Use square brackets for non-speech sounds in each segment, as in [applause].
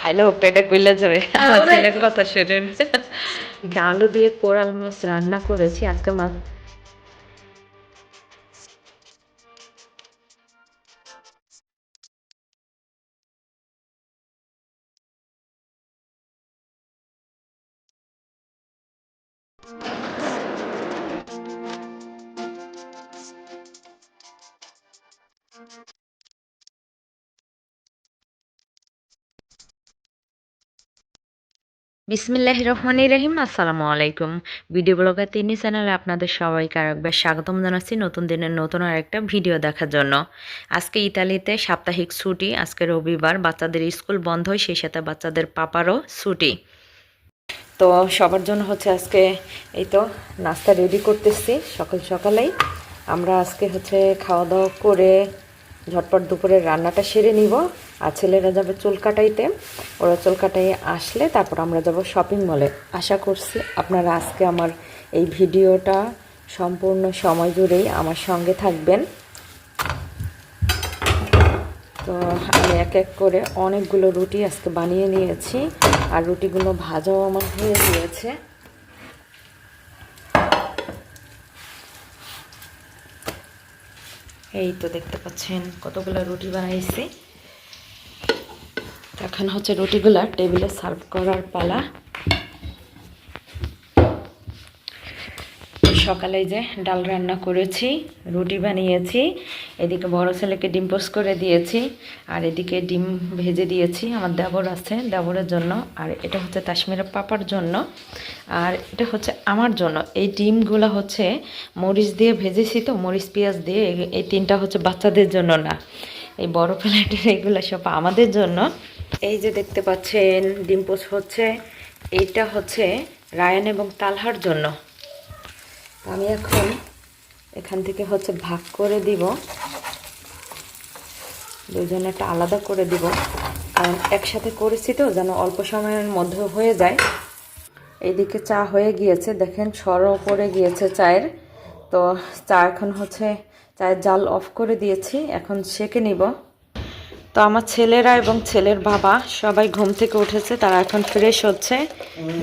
খাইলেও পেটে গুলা যাবে। আমার ছেলের কথা শুনেন। আলু দিয়ে কোরাল মাছ রান্না করেছি আজকে মাছ বিসমিল্লাহ রহমানি রহিম, আসসালামু আলাইকুম। ভিডিও ব্লগার তিনি চ্যানেলে আপনাদের সবাইকে আরেকবার স্বাগতম জানাচ্ছি নতুন দিনের নতুন আর একটা ভিডিও দেখার জন্য। আজকে ইতালিতে সাপ্তাহিক ছুটি, আজকে রবিবার, বাচ্চাদের স্কুল বন্ধ হয়, সেই সাথে বাচ্চাদের পাপারও ছুটি। তো সবার জন্য হচ্ছে আজকে এই তো নাস্তা রেডি করতেছি সকাল সকালেই। আমরা আজকে হচ্ছে খাওয়া দাওয়া করে ঝটপট দুপুরের রান্নাটা সেরে নিব। আর ছেলেরা যাবে চুল কাটাইতে। ওরা চুল কাটাই আসলে তারপর আমরা যাব শপিং মলে আশা করছি আপনারা আজকে আমার এই ভিডিওটা সম্পূর্ণ সময় জুড়েই আমার সঙ্গে থাকবেন। তো আমি এক এক করে অনেকগুলো রুটি আজকে বানিয়ে নিয়েছি আর রুটিগুলো ভাজাও আমার হয়ে গিয়েছে। এই তো দেখতে পাচ্ছেন কতগুলো রুটি বানাইছি। এখন হচ্ছে রুটিগুলা টেবিলে সার্ভ করার পালা। সকালে যে ডাল রান্না করেছি, রুটি বানিয়েছি, এদিকে বড় ছেলেকে ডিম পোস্ট করে দিয়েছি, আর এদিকে ডিম ভেজে দিয়েছি, আমার দেবর আছে দেবরের জন্য, আর এটা হচ্ছে কাশ্মীরের পাপার জন্য, আর এটা হচ্ছে আমার জন্য। এই ডিমগুলো হচ্ছে মরিচ দিয়ে ভেজেছি তো, মরিচ, পেঁয়াজ দিয়ে, এই- তিনটা হচ্ছে বাচ্চাদের জন্য না। এই বড় প্লেটের এগুলো সব আমাদের জন্য। এই যে দেখতে পাচ্ছেন, ডিম পোস্ট হচ্ছে, এইটা হচ্ছে রায়ান এবং তালহার জন্য। আমি এখন এখান থেকে হচ্ছে ভাগ করে দিব। দুজনে একটা আলাদা করে দিব। কারণ একসাথে করেছি তো, যেন অল্প সময়ের মধ্যে হয়ে যায়। এইদিকে চা হয়ে গিয়েছে, দেখেন সরও পড়ে গিয়েছে চায়ের। তো চা এখন হচ্ছে, চায়ের জাল অফ করে দিয়েছি, এখন সেকে নিব। তো আমার ছেলেরা এবং ছেলের বাবা সবাই ঘুম থেকে উঠেছে, তারা এখন ফ্রেশ হচ্ছে।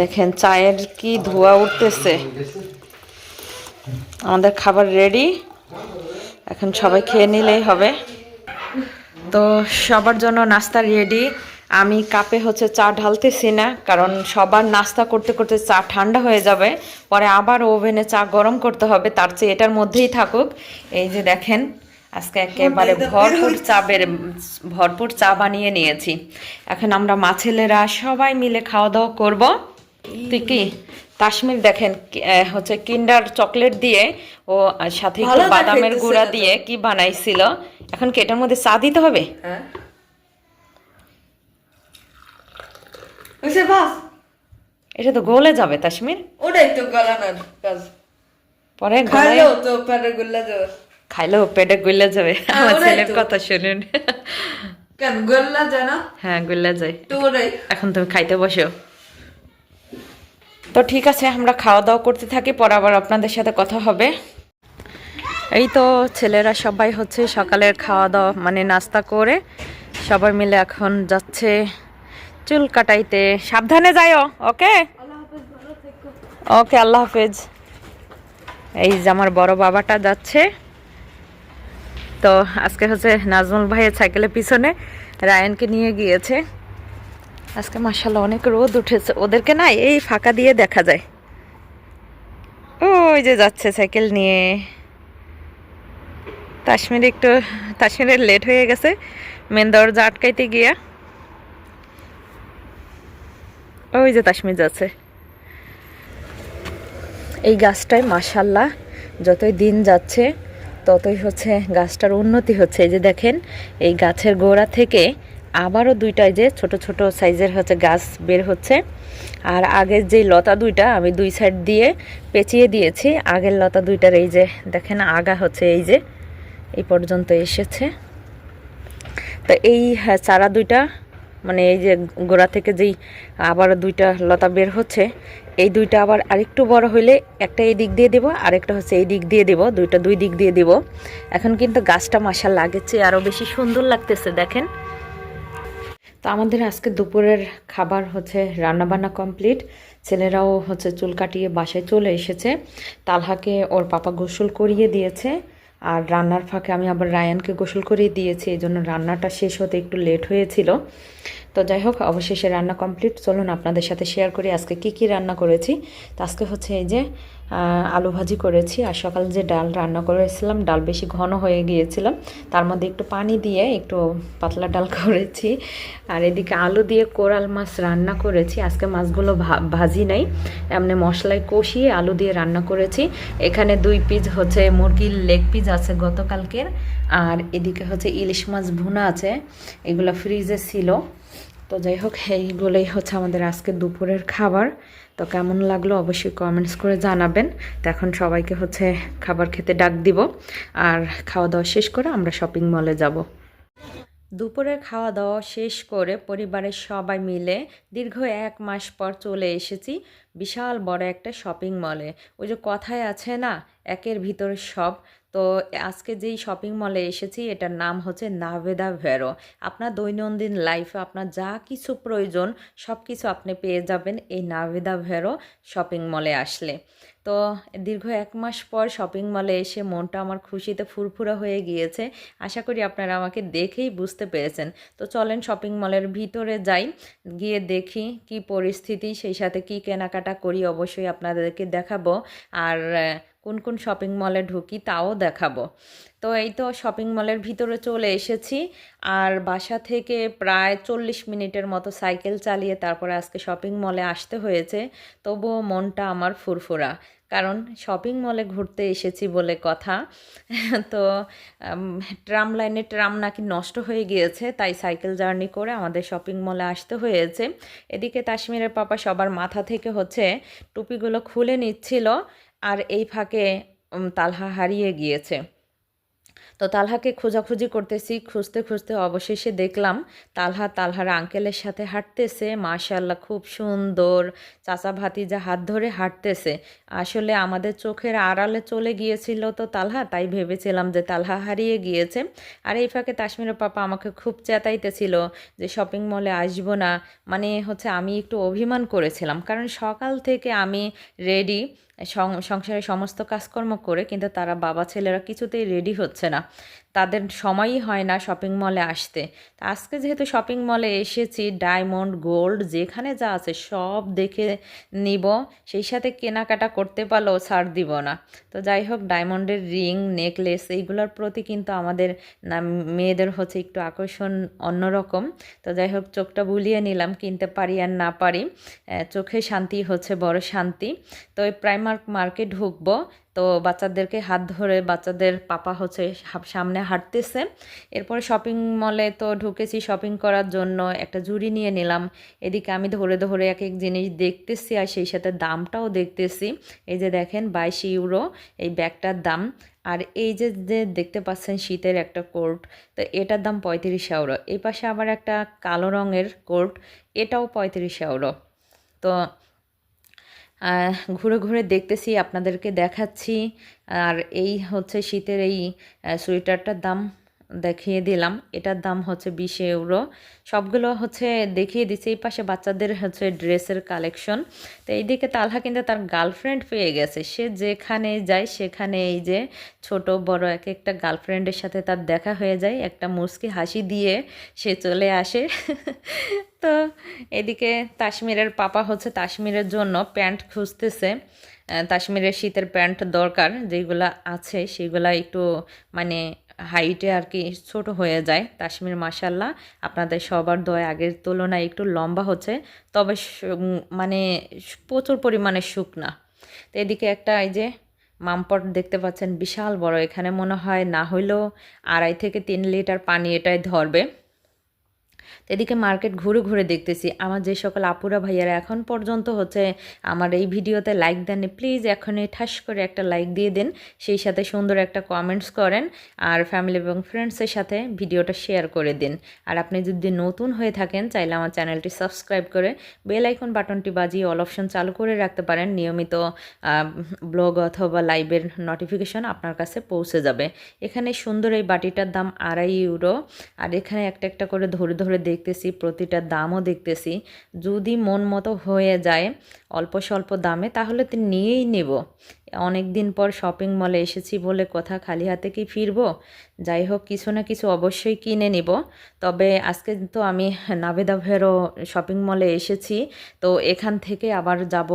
দেখেন চায়ের কি ধোয়া উঠতেছে। আমাদের খাবার রেডি এখন সবাই খেয়ে নিলেই হবে। তো সবার জন্য নাস্তা রেডি আমি কাপে হচ্ছে চা ঢালতেছি না, কারণ সবার নাস্তা করতে করতে চা ঠান্ডা হয়ে যাবে। পরে আবার ওভেনে চা গরম করতে হবে, তার চেয়ে এটার মধ্যেই থাকুক। এই যে দেখেন আজকে একেবারে ভরপুর চা বেড়ে ভরপুর চা বানিয়ে নিয়েছি। এখন আমরা মাছেলেরা সবাই মিলে খাওয়া দাওয়া করব তুই কি? কাশ্মীর দেখেন হচ্ছে কিন্ডার চকলেট দিয়ে ও সাথে একটু বাদামের গুঁড়া দিয়ে কি বানাইছিল? এখন কি এটার মধ্যে চা দিতে হবে? হ্যাঁ। এটা তো গলে যাবে কাশ্মীর ওটাই তো গলানোর কাজ। পরে গলায়- তো পেটে গুলা যাবে খাইলেও পেটে গুলে যাবে। আমার ছেলের কথা শুনুন। কেন গল্লা জানা হ্যাঁ গুলে যায়। এখন তুমি খাইতে বসো। তো ঠিক আছে আমরা খাওয়া দাওয়া করতে থাকি পর আবার আপনাদের সাথে কথা হবে। এই তো ছেলেরা সবাই হচ্ছে সকালের খাওয়া দাওয়া মানে নাস্তা করে সবাই মিলে এখন যাচ্ছে চুল কাটাইতে। সাবধানে যাইও ওকে? ওকে আল্লাহ হাফেজ। এই যে আমার বড় বাবাটা যাচ্ছে। তো আজকে হচ্ছে নাজমুল ভাইয়ের সাইকেলের পিছনে রায়ানকে নিয়ে গিয়েছে। আজকে মাসাল্লাহ অনেক রোদ উঠেছে। ওদেরকে না এই ফাঁকা দিয়ে দেখা যায়। ওই যে যাচ্ছে সাইকেল নিয়ে। কাশ্মীর একটু কাশ্মীরের লেট হয়ে গেছে। মেন দরজা আটকাইতে গিয়া। ওই যে কাশ্মীর যাচ্ছে। এই গাছটায় মাসাল্লাহ যতই দিন যাচ্ছে ততই হচ্ছে গাছটার উন্নতি হচ্ছে। এই যে দেখেন এই গাছের গোড়া থেকে আবারও দুইটাই যে ছোট ছোট সাইজের হচ্ছে গাছ বের হচ্ছে। আর আগের যে লতা দুইটা আমি দুই সাইড দিয়ে পেঁচিয়ে দিয়েছি আগের লতা দুইটার এই যে দেখেন আগা হচ্ছে এই যে এই পর্যন্ত এসেছে। তো এই হ্যাঁ, চারা দুইটা মানে এই যে গোড়া থেকে যেই আবার দুইটা লতা বের হচ্ছে এই দুইটা আবার আরেকটু বড় হইলে একটা এই দিক দিয়ে দেবো, আরেকটা হচ্ছে এই দিক দিয়ে দেবো, দুইটা দুই দিক দিয়ে দেবো। এখন কিন্তু গাছটা মাসাল লাগেছে আরও বেশি সুন্দর লাগতেছে, দেখেন। তো আমাদের আজকে দুপুরের খাবার হচ্ছে রান্নাবান্না কমপ্লিট। ছেলেরাও হচ্ছে চুল কাটিয়ে বাসায় চলে এসেছে। তালহাকে ওর পাপা গোসল করিয়ে দিয়েছে। আর রান্নার ফাঁকে আমি আবার রায়ানকে গোসল করেই দিয়েছি, এই জন্য রান্নাটা শেষ হতে একটু লেট হয়েছিল। তো যাই হোক, অবশেষে রান্না কমপ্লিট চলুন আপনাদের সাথে শেয়ার করি আজকে কি কি রান্না করেছি। তো আজকে হচ্ছে এই যে আলু ভাজি করেছি আর সকালে যে ডাল রান্না করেছিলাম, ডাল বেশি ঘন হয়ে গিয়েছিলাম তার মধ্যে একটু পানি দিয়ে একটু পাতলা ডাল [laughs] করেছি আর এদিকে আলু দিয়ে কোরাল মাছ রান্না করেছি। আজকে মাছগুলো ভাজি নাই, এমনি মশলায় কষিয়ে আলু দিয়ে রান্না করেছি। এখানে দুই পিস হচ্ছে মুরগির লেগ পিস আছে গতকালকের, আর এদিকে হচ্ছে ইলিশ মাছ ভুনা আছে, এগুলো ফ্রিজে ছিল। তো যাই হোক এইগুলোই হচ্ছে আমাদের আজকে দুপুরের খাবার। তো কেমন লাগল অবশ্যই কমেন্টস করে জানাবেন। তো এখন সবাইকে হচ্ছে খাবার খেতে ডাক দিব। আর খাওয়া দাওয়া শেষ করে আমরা শপিং মলে যাব। দুপুরের খাওয়া দাওয়া শেষ করে পরিবারের সবাই মিলে দীর্ঘ এক মাস পর চলে এসেছি বিশাল বড় একটা শপিং মলে ওই যে কথায় আছে না, একের ভিতরে সব। তো আজকে যেই শপিং মলে এসেছি, এটার নাম হচ্ছে নাভেদা ভেরো আপনার দৈনন্দিন লাইফে আপনার যা কিছু প্রয়োজন সব কিছু আপনি পেয়ে যাবেন এই নাভেদা ভেরো শপিং মলে আসলে। তো দীর্ঘ এক মাস পর শপিং মলে এসে মনটা আমার খুশিতে ফুরফুরা হয়ে গিয়েছে। আশা করি আপনারা আমাকে দেখেই বুঝতে পেরেছেন। তো চলেন শপিং মলের ভিতরে যাই, গিয়ে দেখি কি পরিস্থিতি, সেই সাথে কি কেনাকাটা করি, অবশ্যই আপনাদেরকে দেখাবো। আর কোন কোন শপিং মলে ঢুকি তাও দেখাবো। তো এই তো শপিং মলের ভিতরে চলে এসেছি। আর বাসা থেকে প্রায় চল্লিশ মিনিটের মতো সাইকেল চালিয়ে তারপরে আজকে শপিং মলে আসতে হয়েছে। তবুও মনটা আমার ফুরফুরা। কারণ শপিং মলে ঘুরতে এসেছি বলে কথা। তো ট্রাম লাইনে ট্রাম নাকি নষ্ট হয়ে গিয়েছে, তাই সাইকেল জার্নি করে আমাদের শপিং মলে আসতে হয়েছে। এদিকে কাশ্মীরের পাপা সবার মাথা থেকে হচ্ছে টুপিগুলো খুলে নিচ্ছিল। আর এই ফাঁকে তালহা হারিয়ে গিয়েছে। তো তালহাকে খোঁজাখুঁজি করতেছি, খুঁজতে খুঁজতে অবশেষে দেখলাম তালহা তালহার আঙ্কেলের সাথে হাঁটতেছে। মাশাল্লাহ খুব সুন্দর। চাচা ভাতিজা হাত ধরে হাঁটতেছে। আসলে আমাদের চোখের আড়ালে চলে গিয়েছিল তো তালহা, তাই ভেবেছিলাম যে তালহা হারিয়ে গিয়েছে। আর এই ফাঁকে তাসমিরের পাপা আমাকে খুব চেতাইতেছিল যে শপিং মলে আসব না। মানে হচ্ছে আমি একটু অভিমান করেছিলাম। কারণ সকাল থেকে আমি রেডি সং- সংসারের সমস্ত কাজকর্ম করে কিন্তু তারা বাবা ছেলেরা কিছুতেই রেডি হচ্ছে না। তাদের সময়ই হয় না শপিং মলে আসতে। আজকে যেহেতু শপিং মলে এসেছি ডায়মন্ড গোল্ড যেখানে যা আছে সব দেখে নিব। সেই সাথে কেনাকাটা করতে পারলেও ছাড় দিব না। তো যাই হোক ডায়মন্ডের রিং নেকলেস এইগুলোর প্রতি কিন্তু আমাদের না, মেয়েদের হচ্ছে একটু আকর্ষণ অন্যরকম। তো যাই হোক, চোখটা বুলিয়ে নিলাম, কিনতে পারি আর না পারি। চোখে শান্তি হচ্ছে, বড় শান্তি। তো এই প্রাইমার্ক মার্কে ঢুকবো। তো বাচ্চাদেরকে হাত ধরে বাচ্চাদের পাপা হচ্ছে সামনে হাঁটতেছে। এরপরে শপিং মলে তো ঢুকেছি শপিং করার জন্য। একটা ঝুড়ি নিয়ে নিলাম। এদিকে আমি ধরে ধরে এক এক জিনিস দেখতেছি আর সেই সাথে দামটাও দেখতেছি। এই যে দেখেন বাইশ ইউরো এই ব্যাগটার দাম। আর এই যে যে দেখতে পাচ্ছেন শীতের একটা কোট, তো এটার দাম পঁয়ত্রিশ ইউরো। এই পাশে আবার একটা কালো রঙের কোট, এটাও পঁয়ত্রিশ ইউরো। তো ঘুরে ঘুরে দেখতেছি আপনাদেরকে দেখাচ্ছি। আর এই হচ্ছে শীতের এই সোয়েটারটার দাম। দেখিয়ে দিলাম। এটার দাম হচ্ছে বিশ ইউরো সবগুলো হচ্ছে দেখিয়ে দিচ্ছি। এই পাশে বাচ্চাদের হচ্ছে ড্রেসের কালেকশন তো এইদিকে তালহা কিন্তু তার গার্লফ্রেন্ড পেয়ে গেছে। সে যেখানে যায় সেখানে এই যে ছোট বড় এক একটা গার্লফ্রেন্ডের সাথে তার দেখা হয়ে যায়। একটা মুচকি হাসি দিয়ে সে চলে আসে। তো এদিকে তাসমিরের পাপা হচ্ছে তাসমিরের জন্য প্যান্ট খুঁজতেছে। আহ, তাসমিরের শীতের প্যান্ট দরকার। যেগুলা আছে সেগুলা একটু মানে হাইটে আর কি ছোট হয়ে যায়। তাসমির মাসাল্লাহ আপনাদের সবার দয় আগের তুলনায় একটু লম্বা হচ্ছে, তবে মানে প্রচুর পরিমাণে শুকনা। তো এদিকে একটা এই যে মামপট দেখতে পাচ্ছেন, বিশাল বড়, এখানে মনে হয় না হইলেও আড়াই থেকে তিন লিটার পানি এটাই ধরবে। এদিকে মার্কেট ঘুরে ঘুরে দেখতেছি। আমার যে সকল আপুরা ভাইয়ারা এখন পর্যন্ত হচ্ছে আমার এই ভিডিওতে লাইক দেননি প্লিজ এখনই ঠাস করে একটা লাইক দিয়ে দিন, সেই সাথে সুন্দর একটা কমেন্টস করেন আর ফ্যামিলি এবং ফ্রেন্ডসের সাথে ভিডিওটা শেয়ার করে দিন। আর আপনি যদি নতুন হয়ে থাকেন, চাইলে আমার চ্যানেলটি সাবস্ক্রাইব করে বেল আইকন বাটনটি বাজিয়ে অল অপশন চালু করে রাখতে পারেন। নিয়মিত ব্লগ অথবা লাইভের নোটিফিকেশন আপনার কাছে পৌঁছে যাবে। এখানে সুন্দর এই বাটিটার দাম আড়াই ইউরো আর এখানে একটা একটা করে ধরে ধরে দেখতেছি, প্রতিটা দামও দেখতেছি। যদি মন মতো হয়ে যায় অল্প স্বল্প দামে, তাহলে তো নিয়েই নেব। অনেক দিন পর শপিং মলে এসেছি বলে কথা, খালি হাতে কি ফিরবো? যাই হোক, কিছু না কিছু অবশ্যই কিনে নিব। তবে আজকে তো আমি নাবেদা ভেরো শপিং মলে এসেছি, তো এখান থেকে আবার যাব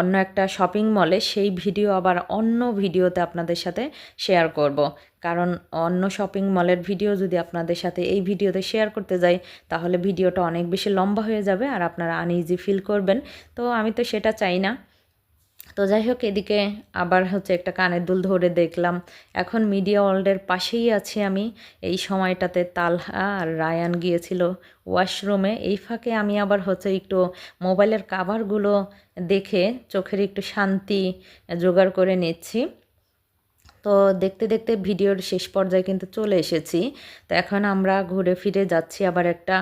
অন্য একটা শপিং মলে সেই ভিডিও আবার অন্য ভিডিওতে আপনাদের সাথে শেয়ার করব। কারণ অন্য শপিং মলের ভিডিও যদি আপনাদের সাথে এই ভিডিওতে শেয়ার করতে যাই, তাহলে ভিডিওটা অনেক বেশি লম্বা হয়ে যাবে আর আপনারা আনইজি ফিল করবেন। তো আমি তো সেটা চাই না। তো যাই হোক এদিকে আবার হচ্ছে একটা কানের দুল ধরে দেখলাম। এখন মিডিয়া ওয়ার্ল্ডের পাশেই আছি আমি। এই সময়টাতে তালহা আর রায়ান গিয়েছিল ওয়াশরুমে। এই ফাঁকে আমি আবার হচ্ছে একটু মোবাইলের কাভারগুলো দেখে চোখের একটু শান্তি জোগাড় করে নিচ্ছি। তো দেখতে দেখতে ভিডিওর শেষ পর্যায়ে কিন্তু চলে এসেছি। তো এখন আমরা ঘুরে ফিরে যাচ্ছি আবার একটা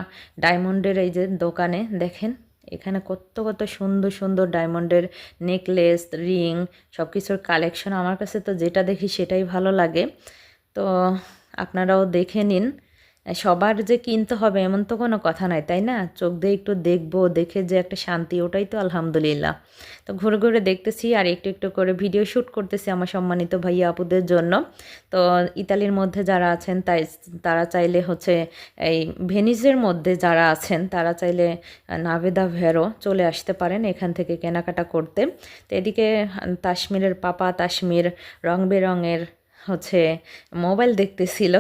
ডায়মন্ডের এই যে দোকানে, দেখেন। এখানে কত কত সুন্দর সুন্দর ডায়মন্ডের নেকলেস রিং সব কিছুর কালেকশন আমার কাছে তো যেটা দেখি সেটাই ভালো লাগে। তো আপনারাও দেখে নিন। সবার যে কিনতে হবে এমন তো কোনো কথা নাই, তাই না? চোখ দিয়ে একটু দেখব, দেখে যে একটা শান্তি, ওটাই তো আলহামদুলিল্লাহ। তো ঘুরে ঘুরে দেখতেছি আর একটু একটু করে ভিডিও শ্যুট করতেছি আমার সম্মানিত ভাইয়া আপুদের জন্য। তো ইতালির মধ্যে যারা আছেন, তাই তারা চাইলে হচ্ছে এই ভেনিসের মধ্যে যারা আছেন, তারা চাইলে নাভেদা ভেরো চলে আসতে পারেন এখান থেকে কেনাকাটা করতে। তো এদিকে তাসমিরের পাপা, তাসমির রং বেরঙের হচ্ছে মোবাইল দেখতেছিল।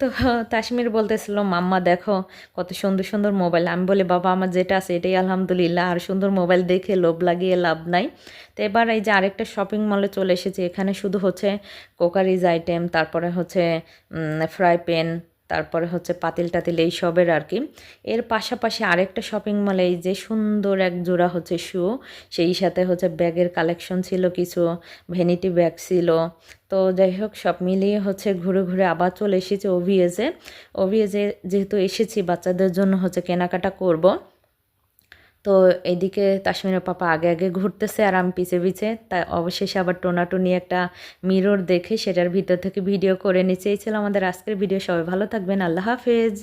তো তাসমির বলতেছিল, মাম্মা দেখো কত সুন্দর সুন্দর মোবাইল। আমি বলি, বাবা, আমার যেটা আছে এটাই আলহামদুলিল্লাহ। আর সুন্দর মোবাইল দেখে লোভ লাগিয়ে লাভ নাই। তো এবার এই যে আরেকটা শপিং মলে চলে এসেছি। এখানে শুধু হচ্ছে কোকারিজ আইটেম তারপরে হচ্ছে ফ্রাই প্যান তারপরে হচ্ছে পাতিল টাতিল এই সবের আর কি। এর পাশাপাশি আরেকটা শপিং মলে এই যে সুন্দর এক জোড়া হচ্ছে শু সেই সাথে হচ্ছে ব্যাগের কালেকশন ছিল কিছু ভ্যানিটি ব্যাগ ছিল। তো যাই হোক, সব মিলিয়ে হচ্ছে ঘুরে ঘুরে আবার চলে এসেছে ওভিএজে ওভিএজে যেহেতু এসেছি, বাচ্চাদের জন্য হচ্ছে কেনাকাটা করব। তো এদিকে তাসমিনের পাপা আগে আগে ঘুরতেছে আর আমি পিছে পিছে। তাই অবশেষে আবার টোনাটুনি একটা মিরর দেখে সেটার ভিতর থেকে ভিডিও করে নিচেই ছিল আমাদের আজকের ভিডিও সবাই ভালো থাকবেন। আল্লাহ হাফেজ।